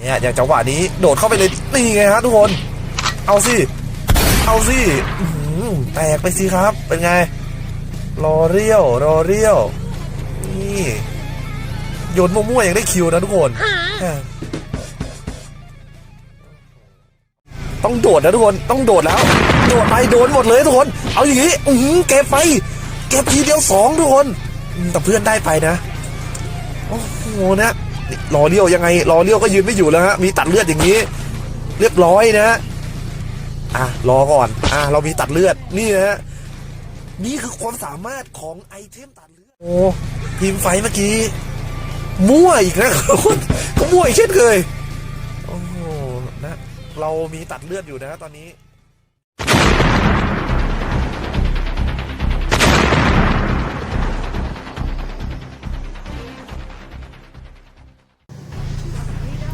เนี่ยอย่างจังหวะนี้โดดเข้าไปเลยนี่ไงฮะทุกคน เอาสิ เอาสิอื้อหือแตกไปสิครับ เป็นไง รอเรียว รอเรียว นี่โยนมั่วๆยังได้คิวนะทุกคนแหม่ต้องโดดนะทุกคน ต้องโดดแล้ว โดดไปโดนหมดเลยทุกคน เอาอย่างนี้อือหือเก็บไป เก็บทีเดียวสองทุกคนอืมแต่เพื่อนได้ไปนะ โอ้โหนะนี่ รอเลี้ยวยังไงรอเลี้ยวก็ยืนไม่อยู่แล้วฮะมีตัดเลือดอย่างนี้ เรียบร้อยนะอะรอก่อน อะเรามีตัดเลือดนี่นะฮะนี่คือความสามารถของไอเทมตัดเลือดโอ้ทีมไฟเมื่อกี้มั่วอีกนะก็มั่วอีกเช่นเคยโอ้โหนะเรามีตัดเลือดอยู่นะตอนนี้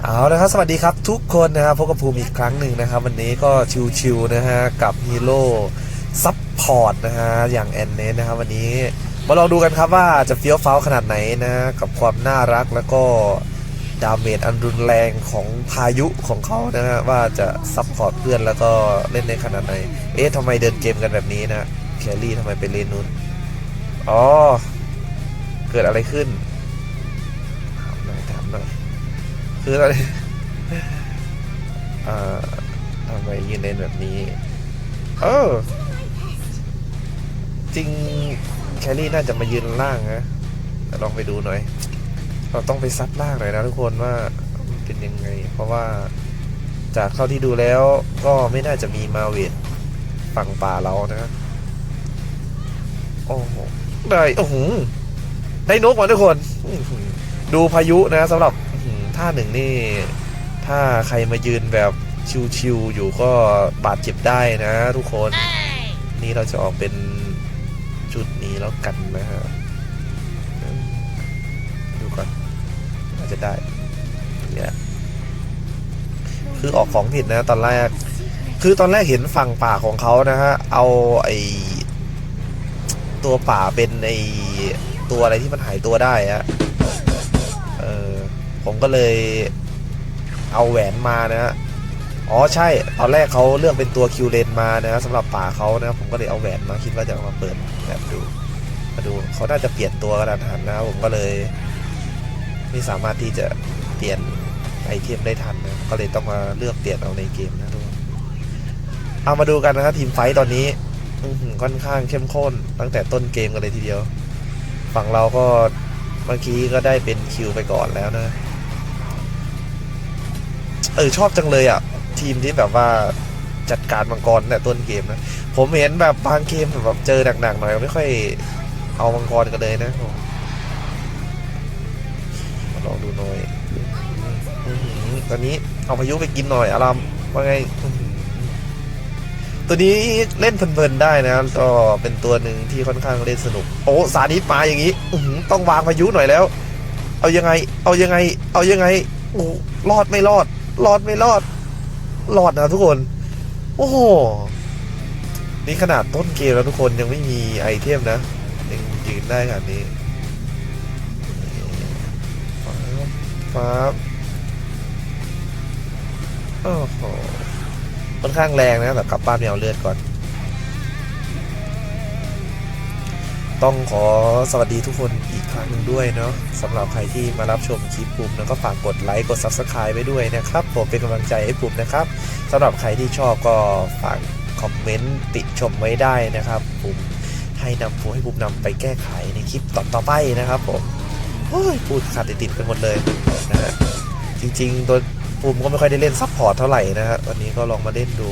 เอาละครับสวัสดีครับทุกคนนะครับพบกับภูมิอีกครั้งหนึ่งนะครับ วันนี้ก็ชิวๆนะฮะกับฮีโร่ซัพพอร์ตนะฮะอย่างแอนเนสนะครับวันนี้มาลองดูกันครับว่าจะเฟี้ยวฟ้าวขนาดไหนนะกับความน่ารักแล้วก็ดาเมจอันรุนแรงของพายุของเขานะฮะว่าจะซัพพอร์ตเพื่อนแล้วก็เล่นในขนาดไหน เอ๊ะทำไมเดินเกมกันแบบนี้นะแครี่ทำไมไปเลนนู้นอ๋อเกิดอะไรขึ้น คืออะไรอ่าทำไมยืนเลนแบบนี้ เออ จริงแครี่น่าจะมายืนล่างนะลองไปดูหน่อย เราต้องไปซัดล่างหน่อยนะทุกคนว่ามันเป็นยังไง เพราะว่าจากเท่าที่ดูแล้วก็ไม่น่าจะมีมาเวทฝั่งป่าเรานะโอ้โหได้โอ้โหได้นกมาทุกคน ดูพายุนะสำหรับ ท่าหนึ่งนี่ ถ้าใครมายืนแบบชิวๆอยู่ก็บาดเจ็บได้นะทุกคน นี่เราจะออกเป็นจุดนี้แล้วกันนะฮะดูก่อนน่าจจะได้เนี่ยคือออกของผิดนะตอนแรก คือตอนแรกเห็นฝั่งป่าของเขานะฮะ เอาไอตัวป่าเป็นไอตัวอะไรที่มันหายตัวได้อะ ผมก็เลยเอาแหวนมานะฮะอ๋อใช่ตอนแรกเขาเลือกเป็นตัวคิวเลนมานะสำหรับป่าเขานะผมก็เลยเอาแหวนมาคิดว่าจะมาเปิดแบบดูมาดูเขาน่าจะเปลี่ยนตัวกระดานหันนะผมก็เลยไม่สามารถที่จะเปลี่ยนไอเทมได้ทันนะก็เลยต้องมาเลือกเปลี่ยนเอาในเกมนะทุกคนเอามาดูกันนะครับทีมไฟท์ตอนนี้ค่อนข้างเข้มข้นตั้งแต่ต้นเกมกันเลยทีเดียว ฝั่งเราก็เมื่อกี้ก็ได้เป็นคิวไปก่อนแล้วนะ เออชอบจังเลยอะ ทีมที่แบบว่าจัดการมังกรแต่ต้นเกมนะ ผมเห็นแบบบางเกมแบบเจอหนักๆหน่อยไม่ค่อยเอามังกรกันเลยนะลองดูหน่อยตอนนี้เอาพายุไปกินหน่อยอารามว่าไงตัวนี้เล่นเพลินๆได้นะก็เป็นตัวหนึ่งที่ค่อนข้างเล่นสนุก โอ้สาธิตมาอย่างนี้ต้องวางพายุหน่อยแล้ว เอายังไง เอายังไง เอายังไงโอ้รอดไม่รอด รอดไม่รอดรอดนะทุกคน โอ้โห นี่ขนาดต้นเกมแล้วทุกคนยังไม่มีไอเทมนะยังยืนได้ขนาดนี้ฟ้าบฟ้าโอ้โหค่อนข้างแรงนะแต่กลับบ้านไปเอาเลือดก่อน ต้องขอสวัสดีทุกคนอีกครั้งหนึ่งด้วยเนาะสำหรับใครที่มารับชมคลิปปุ่มแล้วก็ฝากกดไลค์กด Subscribe ไว้ด้วยนะครับ ผมเป็นกำลังใจให้ปุ่มนะครับสำหรับใครที่ชอบก็ฝากคอมเมนต์ติชมไว้ได้นะครับปุ่มให้นำผู้ให้ปุ่มนำไปแก้ไขในคลิปต่อๆไปนะครับผมโอ้ยพูดขาดติดๆไปหมดเลยนะฮะจริงๆตัวปุ่มก็ไม่ค่อยได้เล่นซัพพอร์ตเท่าไหร่นะฮะวันนี้ก็ลองมาเล่นดู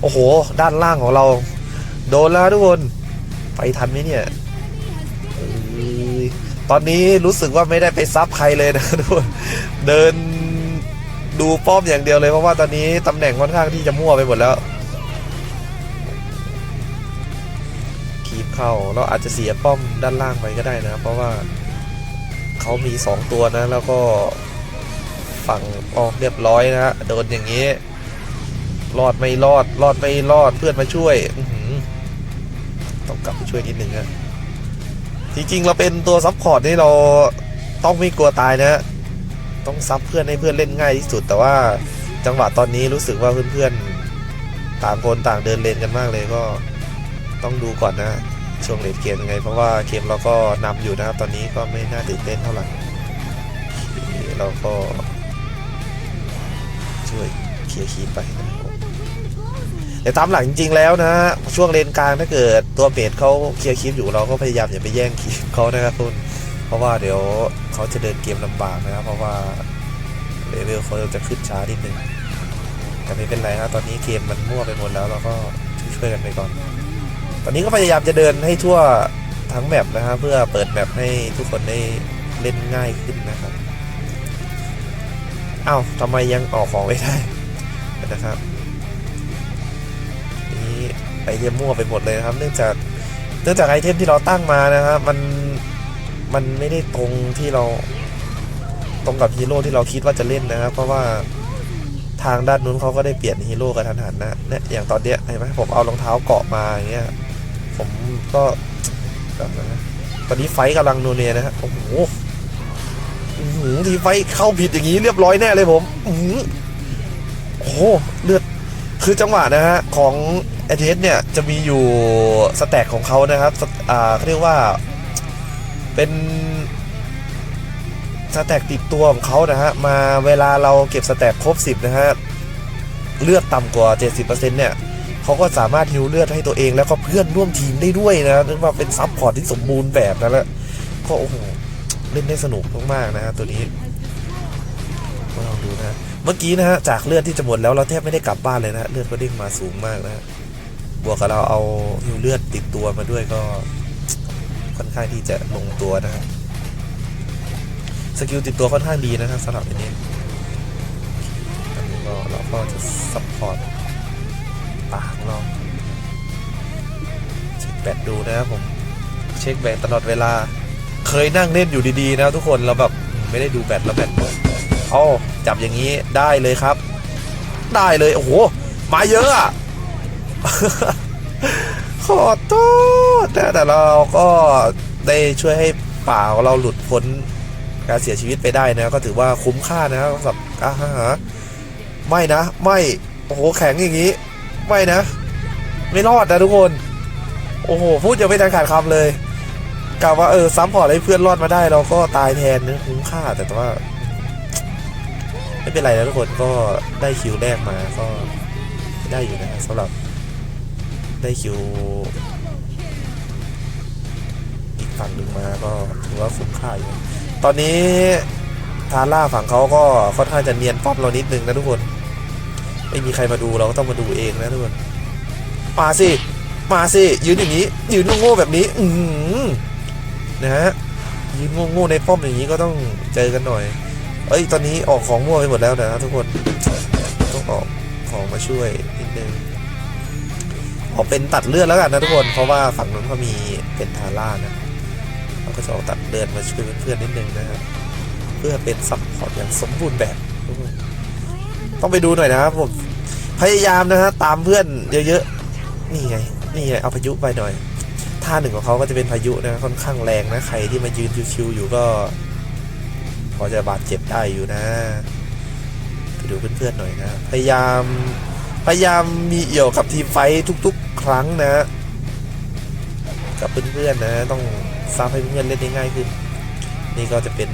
โอ้โห ด้านล่างของเรา โดนแล้วทุกคน ไปทันไหมเนี่ย ตอนนี้รู้สึกว่าไม่ได้ไปซับใครเลยนะทุกคนเดินดูป้อมอย่างเดียวเลยเพราะว่าตอนนี้ตำแหน่งค่อนข้างที่จะมั่วไปหมดแล้วคีบเข้าเราอาจจะเสียป้อมด้านล่างไปก็ได้นะ เพราะว่าเขามีสองตัวนะ แล้วก็ฝั่งออกเรียบร้อยนะฮะโดนอย่างนี้รอดไม่รอดรอดไม่รอดเพื่อนมาช่วย ต้องกลับไปช่วยนิดนึงนะจริงๆ เราเป็นตัวซัพพอร์ตนี่เราต้องไม่กลัวตายนะ ต้องซับเพื่อนให้เพื่อนเล่นง่ายที่สุด แต่ว่าจังหวะตอนนี้รู้สึกว่าเพื่อนๆต่างคนต่างเดินเลนกันมากเลยก็ต้องดูก่อนนะช่วงเลนเกมยังไง เพราะว่าเกมเราก็นำอยู่นะครับตอนนี้ก็ไม่น่าตื่นเต้นเท่าไหร่เคเราก็ช่วยเคลียร์คีไปนะ แต่ตามหลังจริงๆแล้วนะช่วงเลนกลางถ้าเกิดตัวเบสเขาเคลียร์คีปอยู่เราก็พยายามอย่าไปแย่งคีปเขานะครับคุณเพราะว่าเดี๋ยวเขาจะเดินเกมลำบากนะครับ เพราะว่าเลเวลเขาจะขึ้นช้านิดนึงแต่ไม่เป็นไรครับตอนนี้เกมมันมั่วไปหมดแล้วเราก็ช่วยกันไปก่อน ตอนนี้ก็พยายามจะเดินให้ทั่วทั้งแมปนะครับเพื่อเปิดแมปให้ทุกคนได้เล่นง่ายขึ้นนะครับอ้าวทำไมยังออกของไม่ได้นะครับ ไอเทมมั่วไปหมดเลยนะครับ เนื่องจากเนื่องจากไอเทมที่เราตั้งมานะครับมันมันไม่ได้ตรงที่เราตรงกับฮีโร่ที่เราคิดว่าจะเล่นนะครับ เพราะว่าทางด้านนู้นเขาก็ได้เปลี่ยนฮีโร่กระทันหันนะเนี่ยอย่างตอนเนี้ยเห็นไหมผมเอารองเท้าเกาะมาอย่างเงี้ยผมก็แบบนะตอนนี้ไฟกำลังโนเนียนะฮะโอ้โหอื้อหือทีไฟเข้าผิดอย่างนี้เรียบร้อยแน่เลยผมโอ้โหเลือด คือจังหวะนะฮะของเอเทสเนี่ยจะมีอยู่สแต็กของเขานะครับอ่าเขาเรียกว่าเป็นสแต็กติดตัวของเขานะฮะมาเวลาเราเก็บสแต็กครบ 10 นะฮะเลือดต่ำกว่า 70%เนี่ยเขาก็สามารถฮิวเลือดให้ตัวเองแล้วก็เพื่อนร่วมทีมได้ด้วยนะนึกว่าเป็นซับพอร์ตที่สมบูรณ์แบบนะแล้วก็โอ้โหเล่นได้สนุกมากๆนะฮะตัวนี้มาลองดูนะ เมื่อกี้นะฮะจากเลือดที่จะหมดแล้วเราแทบไม่ได้กลับบ้านเลยนะเลือดก็เด้งมาสูงมากนะบวกกับเราเอาฮิวเลือดติดตัวมาด้วยก็ค่อนข้างที่จะลงตัวนะครับสกิลติดตัวค่อนข้างดีนะครับสำหรับอันนี้อันนี้ก็เราก็จะซัพพอร์ตปากเราเช็คแบตดูนะครับผมเช็คแบตตลอดเวลา เคยนั่งเล่นอยู่ดีๆนะทุกคนเราแบบไม่ได้ดูแบตแล้วแบตหมดเอ จับอย่างนี้ได้เลยครับ ได้เลย โอ้โห มาเยอะอะขอโทษนะแต่เราก็ได้ช่วยให้ป่าของเราหลุดพ้นการเสียชีวิตไปได้นะ ก็ถือว่าคุ้มค่านะครับสำหรับอาหารไม่นะ ไม่ โอ้โห แข็งอย่างนี้ ไม่นะ ไม่รอดนะทุกคน โอ้โห พูดยังไม่ทันขาดคำเลยกล่าวว่าเออซ้ำพอร์ตให้เพื่อนรอดมาได้ เราก็ตายแทนนะคุ้มค่าแต่ว่า ไม่เป็นไรนะทุกคนก็ได้คิวแรกมาก็ได้อยู่นะสำหรับได้คิวอีกฝั่งหนึ่งมาก็ถือว่าคุ้มค่าอยู่ตอนนี้ทาร่าฝั่งเขาก็ค่อนข้างจะเนียนป้อมเรานิดนึงนะทุกคน ไม่มีใครมาดูเราก็ต้องมาดูเองนะทุกคนมาสิมาสิยืนอย่างนี้ ยืนโง่ๆแบบนี้ อืนะฮะยืนโง่ๆในป้อมอย่างนี้ก็ต้องเจอกันหน่อย เอ้ย ตอนนี้ออกของมั่วไปหมดแล้วนะทุกคน ต้องออกของมาช่วยนิดนึงออกเป็นตัดเลือดแล้วกันนะทุกคน เพราะว่าฝั่งนู้นเขามีเป็นทาร่านะ เราก็จะเอาตัดเลือดมาช่วยเพื่อนๆนิดนึงนะครับ เพื่อเป็นซัพพอร์ตอย่างสมบูรณ์แบบทุกคนต้องไปดูหน่อยนะครับผม พยายามนะฮะตามเพื่อนเยอะๆ นี่ไง นี่ไง เอาพายุไปหน่อย ท่าหนึ่งของเขาก็จะเป็นพายุนะ ค่อนข้างแรงนะ ใครที่มายืนชิวๆอยู่ก็ พอจะบาดเจ็บได้อยู่นะ ไปดูเพื่อนๆหน่อยนะ พยายาม พยายามมีเอี่ยวกับทีมไฟทุกๆ ครั้งนะ กับเพื่อนๆนะ ต้องสร้างให้เพื่อนๆเล่นได้ง่ายขึ้น นี่ก็จะเป็น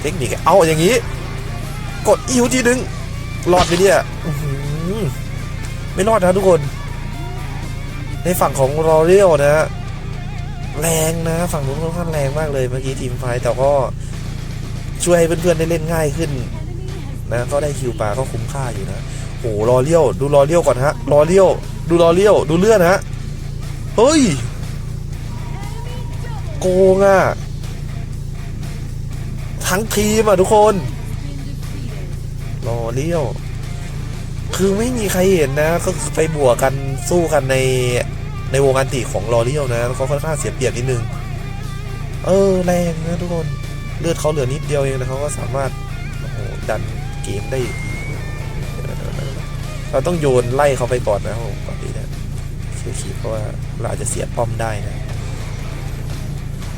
เทคนิค เอาอย่างนี้ กดอิวทีนึงรอดไปเนี่ยไม่รอดนะทุกคน ในฝั่งของรอเรียลนะแรงนะ ฝั่งนู้นค่อนข้างแรงมากเลยเมื่อกี้ทีมไฟแต่ก็ ช่วยให้เพื่อนๆได้เล่นง่ายขึ้นนะก็ได้คิวปลาก็คุ้มค่าอยู่นะโอ้รอเลี้ยว ดูรอเลี้ยวก่อนฮะรอเลี้ยว ดูรอเลี้ยว ดูเลื่อนฮะเฮ้ย โกงอะ ทั้งทีมอะทุกคน รอเลี้ยว คือไม่มีใครเห็นนะ ก็คือไปบวกกันสู้กันในในวงอันติของรอเลี้ยวนะเขาค่อนข้างเสียเปรียบนิดนึง เออ แรงนะทุกคน เลือดเขาเหลือนิดเดียวเองนะเขาก็สามารถโอ้โหดันเกมได้อีเราต้องโยนไล่เขาไปก่อนนะครับผมก่อนที่จะคือคิดเพราะว่าเราอาจจะเสียป้อมได้นะ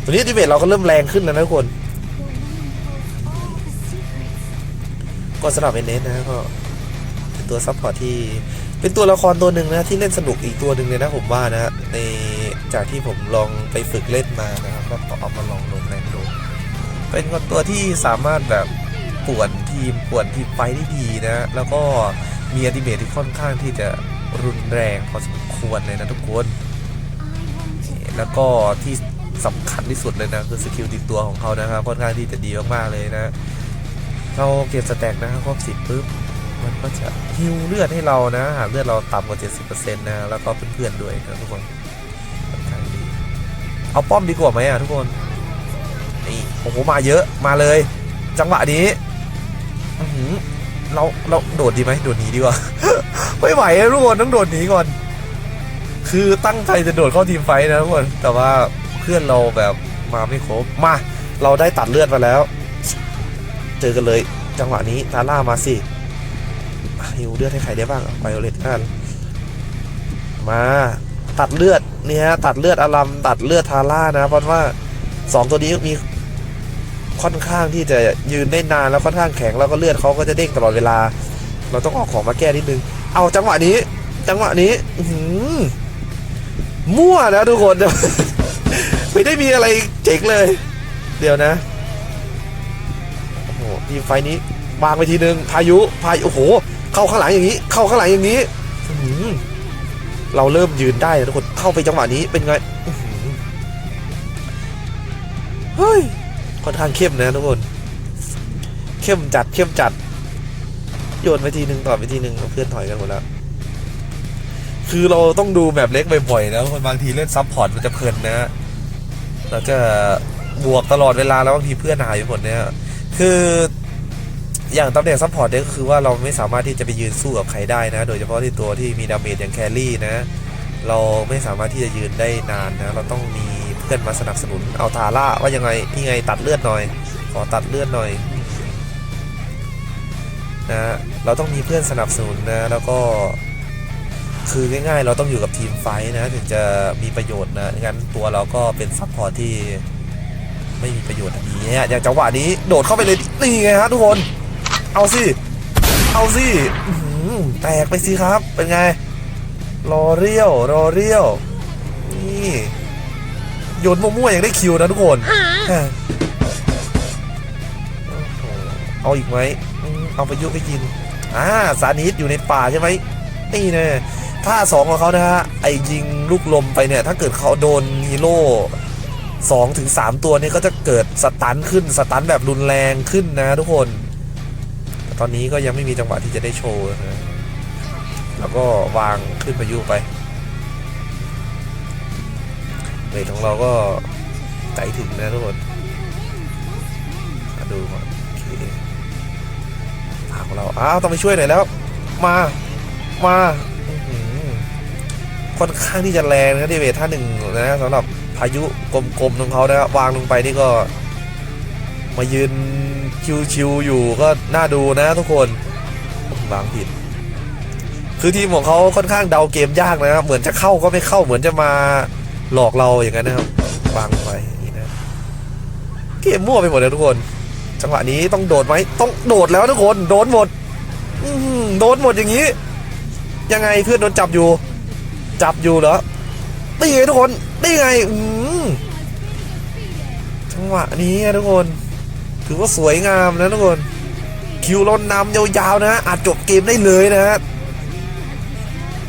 ตัวนี้ดิเบตเราก็เริ่มแรงขึ้นแล้วนะทุกคนก็สำหรับเอเนสนะก็เป็นตัวซัพพอร์ตที่เป็นตัวละครตัวหนึ่งนะที่เล่นสนุกอีกตัวหนึ่งเลยนะผมว่านะในจากที่ผมลองไปฝึกเล่นมานะครับก็เอามาลองลงแรงดู เป็นตัวที่สามารถแบบป่วนทีมป่วนทีมไฟได้ดีนะ แล้วก็มีอัติเมทที่ค่อนข้างที่จะรุนแรงพอสมควรเลยนะทุกคน แล้วก็ที่สำคัญที่สุดเลยนะ คือสกิลติดตัวของเขานะครับค่อนข้างที่จะดีมากๆเลยนะเราเก็บสแต็กนะครับครบสิบปุ๊บมันก็จะฮิวเลือดให้เรานะหากเลือดเราต่ำกว่า 70%นะแล้วก็เพื่อนๆด้วยนะทุกคนค่อนข้างดีเอาป้อมดีกว่าไหมอะทุกคน นี่โอ้โหมาเยอะมาเลย จังหวะนี้เราเราโดดดีไหมโดดหนีดีกว่า ไม่ไหวทุกคนต้องโดดหนีก่อน คือตั้งใจจะโดดเข้าทีมไฟนะทุกคนแต่ว่าเพื่อนเราแบบมาไม่ครบมา เราได้ตัดเลือดมาแล้ว เจอกันเลย จังหวะนี้ทาร่ามาสิฮิวเลือดให้ใครได้บ้างไบโอเลตกันมาตัดเลือดเนี่ยตัดเลือดอารัมตัดเลือดทาร่านะเพราะว่าสองตัวนี้มี ค่อนข้างที่จะยืนได้นานแล้วค่อนข้างแข็งแล้วก็เลือดเขาก็จะเด้งตลอดเวลา เราต้องออกของมาแก้นิดนึง เอาจังหวะนี้ จังหวะนี้หือมั่วนะทุกคน ไม่ได้มีอะไรเจ๋งเลย เดี๋ยวนะโอ้โหทีมไฟนี้วางไปทีนึงพายุพายุโอ้โห เข้าข้างหลังอย่างนี้ เข้าข้างหลังอย่างนี้เราเริ่มยืนได้แล้วทุกคนเข้าไปจังหวะนี้เป็นไงเฮ้ย ค่อนข้างเข้มนะทุกคน เข้มจัดเข้มจัด โยนไปทีหนึ่งต่อไปทีหนึ่งเพื่อนถอยกันหมดแล้ว คือเราต้องดูแบบเล็กบ่อยๆนะคนบางทีเล่นซับพอร์ตมันจะเพลินนะเราจะบวกตลอดเวลาแล้วบางทีเพื่อนหายไปหมดเนี่ย คืออย่างตำแหน่งซัพพอร์ตเนี่ยก็คือว่าเราไม่สามารถที่จะไปยืนสู้กับใครได้นะ โดยเฉพาะที่ตัวที่มีดาเมจอย่างแครี่นะ เราไม่สามารถที่จะยืนได้นานนะ เราต้องมี พื่อนมาสนับสนุนเอาทาร่าว่ายังไงนี่ไงตัดเลือดหน่อย ขอตัดเลือดหน่อยนะเราต้องมีเพื่อนสนับสนุนนะแล้วก็คือง่ายๆ เราต้องอยู่กับทีมไฟนะถึงจะมีประโยชน์นะงั้นตัวเราก็เป็นซัพพอร์ตที่ไม่มีประโยชน์อันนี้เนี่ยอย่างจังหวะนี้โดดเข้าไปเลยนี่ไงฮะทุกคน เอาสิ เอาสิแตกไปสิครับ เป็นไงรอเรียวรอเรียวนี่ โยนมั่วๆยังได้คิวนะทุกคนฮะโอ้โหเอาอีกไหมอืมเอาไปยุไปกินอ่าซานิสอยู่ในป่าใช่ไหมนี่แน่ท่าสองของเขานะฮะไอยิงลูกลมไปเนี่ยถ้าเกิดเขาโดนฮีโร่สองถึงสามตัวเนี่ยก็จะเกิดสตันขึ้นสตันแบบรุนแรงขึ้นนะทุกคน ตอนนี้ก็ยังไม่มีจังหวะที่จะได้โชว์นะแล้วก็วางขึ้นพายุไป เลทของเราก็ใจถึงนะทุกคนมาดูก่อนโอเคทางของเรา อ้าว ต้องไปช่วยหน่อยแล้ว มา มาค่อนข้างที่จะแรงนะที่เวทท่าหนึ่งนะสำหรับพายุกลมๆของเขานะครับวางลงไปนี่ก็ มายืนชิวๆอยู่ก็น่าดูนะทุกคนวางผิด คือทีมของเขาค่อนข้างเดาเกมยากนะครับเหมือนจะเข้าก็ไม่เข้าเหมือนจะมา หลอกเราอย่างนั้นนะครับวางไปนี้นะเกมมั่วไปหมดเลยทุกคน จังหวะนี้ต้องโดดไหมต้องโดดแล้วทุกคน โดนหมดโดนหมดอย่างนี้ ยังไงเพื่อนโดนจับอยู่ จับอยู่เหรอนี่ไงทุกคนนี่ไงอืจังหวะนี้ทุกคน ถือว่าสวยงามนะทุกคน คิวเรานำยาวๆนะอาจจบเกมได้เลยนะฮะ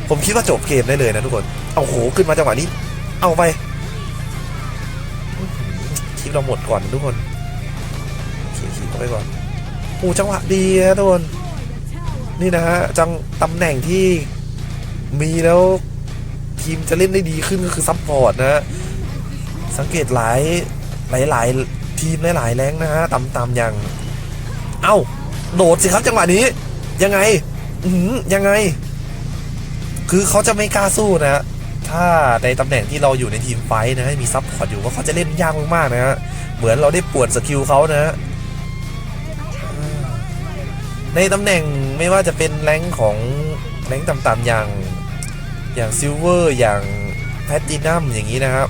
ผมคิดว่าจบเกมได้เลยนะทุกคน เอาโหขึ้นมาจังหวะนี้ เอาไปคลิปเราหมดก่อนทุกคนคลิปคลิปเข้าไปก่อนโอ้จังหวะดีนะทุกคนนี่นะฮะจังตำแหน่งที่มีแล้วทีมจะเล่นได้ดีขึ้นก็คือซัพพอร์ตนะฮะสังเกตหลายหลายหลายทีมหลายๆแรงนะฮะต่ำๆอย่าง เอ้า โดดสิครับจังหวะนี้ ยังไง อืยังไง คือเขาจะไม่กล้าสู้นะฮะ ถ้าในตำแหน่งที่เราอยู่ในทีมไฟท์นะให้มีซัพพอร์ตอยู่ว่าเขาจะเล่นยากมากๆนะฮะเหมือนเราได้ปวดสกิลเขานะฮะในตำแหน่งไม่ว่าจะเป็นแรงของแรงต่ำๆอย่างอย่างซิลเวอร์อย่างแพตตินัมอย่างนี้นะครับ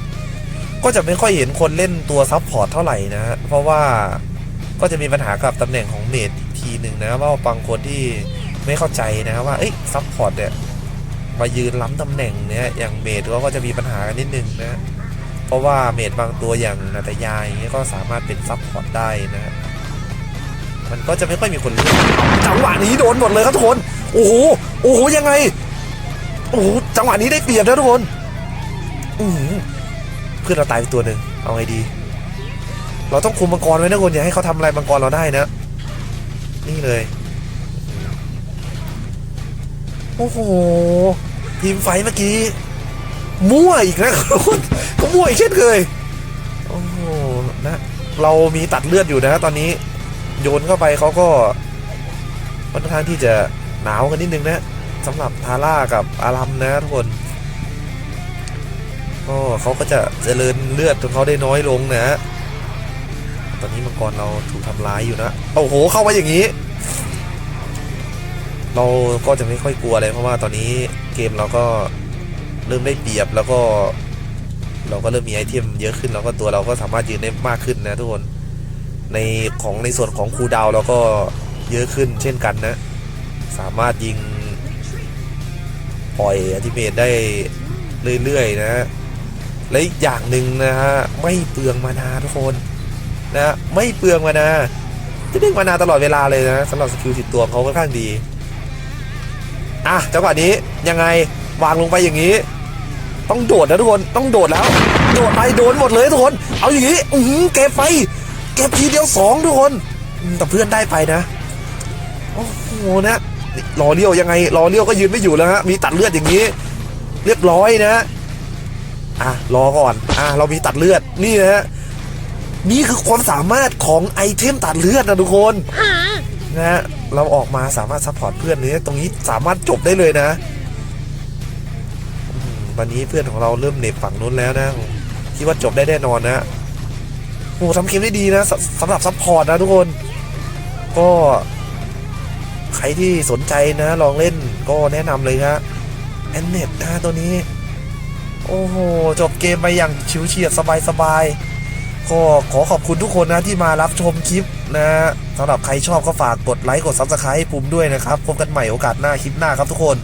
ก็จะไม่ค่อยเห็นคนเล่นตัวซับพอร์ตเท่าไหร่นะฮะเพราะว่าก็จะมีปัญหากับตำแหน่งของเมดทีหนึ่งนะว่าบางคนที่ไม่เข้าใจนะว่าเอ้ยซัพพอร์ตเนี่ย มายืนล้ำตำแหน่งเนี่ยอย่างเมดเขาก็จะมีปัญหากันนิดนึงนะเพราะว่าเมดบางตัวอย่างนาตยาอย่างเงี้ยก็สามารถเป็นซัพพอร์ตได้นะมันก็จะไม่ค่อยมีคนเลือกจังหวะนี้โดนหมดเลยครับทุกคนโอ้โหโอ้โหยังไงโอ้โหจังหวะนี้ได้เปรียบนะทุกคนอือเพื่อนเราตายไปตัวหนึ่งเอาไงดี เราต้องคุมมังกรไว้นะคนอย่าให้เขาทำอะไรมังกรเราได้นะ นี่เลย โอ้โห ทีมไฟเมื่อกี้มั่วอีกนะคุณก็มั่วอีกเช่นเคย โอ้โหนะ เรามีตัดเลือดอยู่นะตอนนี้ โยนเข้าไปเขาก็ค่อนข้างที่จะหนาวกันนิดนึงนะสำหรับทาร่ากับอารัมนะทุกคนก็เขาก็จะเจริญเลือดของเขาได้น้อยลงนะ ตอนนี้มังกรเราถูกทำร้ายอยู่นะ โอ้โห เข้ามาอย่างนี้ เราก็จะไม่ค่อยกลัวเลยเพราะว่าตอนนี้เกมเราก็เริ่มได้เปรียบแล้วก็ เราก็เริ่มมีไอเทมเยอะขึ้นแล้วก็ตัวเราก็สามารถยืนได้มากขึ้นนะทุกคน ในของในส่วนของคูดาวเราก็เยอะขึ้นเช่นกันนะ สามารถยิงปล่อยอัติเมตได้เรื่อยๆนะ และอีกอย่างหนึ่งนะฮะไม่เปลืองมานาทุกคนนะไม่เปลืองมานาจะดึงมานาตลอดเวลาเลยนะสำหรับสกิลติดตัวเขาค่อนข้างดี อะจังหวะนี้ยังไงวางลงไปอย่างนี้ ต้องโดดนะทุกคนต้องโดดแล้ว โดดไปโดนหมดเลยทุกคน เอาอย่างนี้อือหือเก็บไป เก็บทีเดียวสองทุกคนอืมแต่เพื่อนได้ไปนะโอ้โหนะนี่รอเลี้ยวยังไงรอเลี้ยวก็ยืนไม่อยู่แล้วฮะมีตัดเลือดอย่างนี้ เรียบร้อยนะอะรอก่อนอะเรามีตัดเลือดนี่นะฮะนี่คือความสามารถของไอเทมตัดเลือดนะทุกคนนะฮะ เราออกมาสามารถซัพพอร์ตเพื่อนนี้ตรงนี้สามารถจบได้เลยนะอืมตอนนี้เพื่อนของเราเริ่มเหน็บฝั่งนู้นแล้วนะคิดว่าจบได้แน่นอนนะโอ้ทำเกมได้ดีนะสสำหรับซัพพอร์ตนะทุกคน ก็ใครที่สนใจนะ ลองเล่นก็แนะนำเลยครับแอนเน็ตนะตัวนี้ โอ้โห จบเกมไปอย่างชิวเฉียดสบายๆก็ขอขอบคุณทุกคนนะที่มารับชมคลิป นะสำหรับใครชอบก็ฝากกดไลค์กดซับสไคร b e ให้ภูมิด้วยนะครับ พบกันใหม่โอกาสหน้าคลิปหน้าครับทุกคน